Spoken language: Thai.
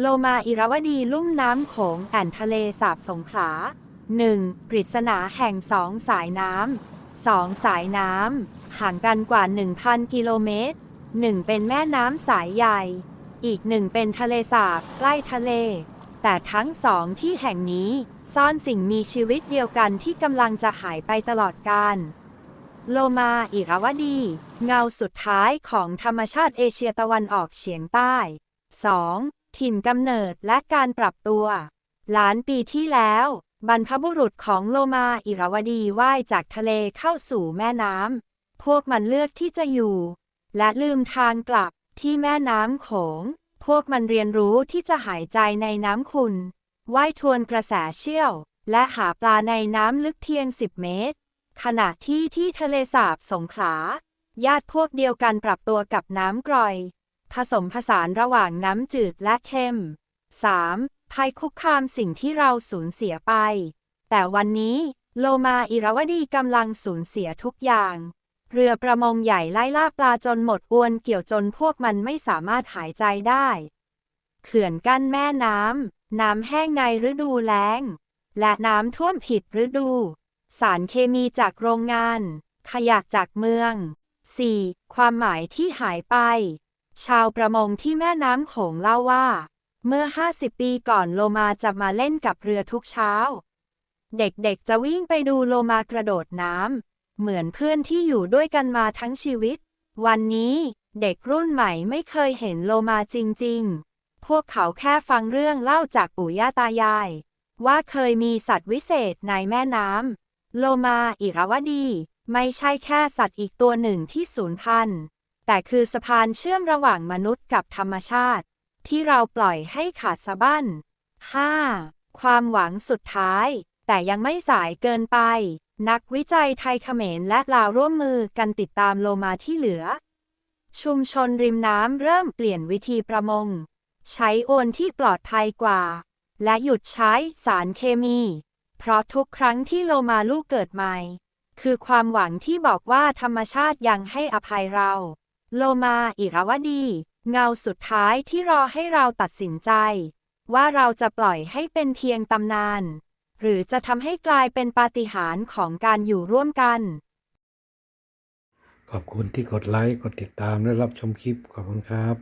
โลมาอิรวดีลุ่มน้ำโขงแอ่นทะเลสาบสงขลา 1. ปริศนาแห่งสองสายน้ำสองสายน้ำห่างกันกว่า 1,000 กิโลเมตร1เป็นแม่น้ำสายใหญ่ อีกหนึ่งเป็นทะเลสาบใกล้ทะเล แต่ทั้งสองที่แห่งนี้ซ่อนสิ่งมีชีวิตเดียวกันที่กำลังจะหายไปตลอดกาลโลมาอิรวดี เงาสุดท้ายของธรรมชาติเอเชียตะวันออกเฉียงใต้ 2. ถิ่นกำเนิดและการปรับตัว ล้านปีที่แล้ว บรรพบุรุษของโลมาอิราวดีว่ายจากทะเลเข้าสู่แม่น้ำ พวกมันเลือกที่จะอยู่ และลืมทางกลับที่แม่น้ำโขง พวกมันเรียนรู้ที่จะหายใจในน้ำขุ่นว่ายทวนกระแสเชี่ยว และหาปลาในน้ำลึกเพียง 10 เมตร ขณะที่ที่ทะเลสาบสงขลา ญาติพวกเดียวกันปรับตัวกับน้ำกร่อย ผสมผสานระหว่างน้ำจืดและเค็ม 3. ภัยคุกคามสิ่งที่เราสูญเสียไป แต่วันนี้ โลมาอิรวดีกำลังสูญเสียทุกอย่าง เรือประมงใหญ่ไล่ล่าปลาจนหมดอวนเกี่ยวจนพวกมันไม่สามารถหายใจได้ เขื่อนกั้นแม่น้ำ น้ำแห้งในฤดูแล้ง และน้ำท่วมผิดฤดู สารเคมีจากโรงงาน ขยะจากเมือง 4. ความหมายที่หายไป ชาวประมงที่แม่น้ำโขงเล่าว่า เมื่อ 50 ปีก่อนโลมาจะมาเล่นกับเรือทุกเช้า เด็กๆจะวิ่งไปดูโลมากระโดดน้ำ เหมือนเพื่อนที่อยู่ด้วยกันมาทั้งชีวิต วันนี้เด็กรุ่นใหม่ไม่เคยเห็นโลมาจริงๆ พวกเขาแค่ฟังเรื่องเล่าจากปู่ย่าตายาย ว่าเคยมีสัตว์วิเศษในแม่น้ำ โลมาอิราวดี ไม่ใช่แค่สัตว์อีกตัวหนึ่งที่สูญพันธุ์ แต่คือสะพานเชื่อมระหว่างมนุษย์กับธรรมชาติ ที่เราปล่อยให้ขาดสะบั้น 5. ความหวังสุดท้าย แต่ยังไม่สายเกินไป นักวิจัยไทยเขมรและลาวร่วมมือกันติดตามโลมาที่เหลือ ชุมชนริมน้ำเริ่มเปลี่ยนวิธีประมง ใช้โอนที่ปลอดภัยกว่า และหยุดใช้สารเคมี เพราะทุกครั้งที่โลมาลูกเกิดใหม่ คือความหวังที่บอกว่าธรรมชาติยังให้อภัยเรา โลมาอิราวดี เงาสุดท้ายที่รอให้เราตัดสินใจ ว่าเราจะปล่อยให้เป็นเพียงตำนาน หรือจะทำให้กลายเป็นปาฏิหาริย์ของการอยู่ร่วมกัน ขอบคุณที่กดไลค์ กดติดตามและรับชมคลิป ขอบคุณครับ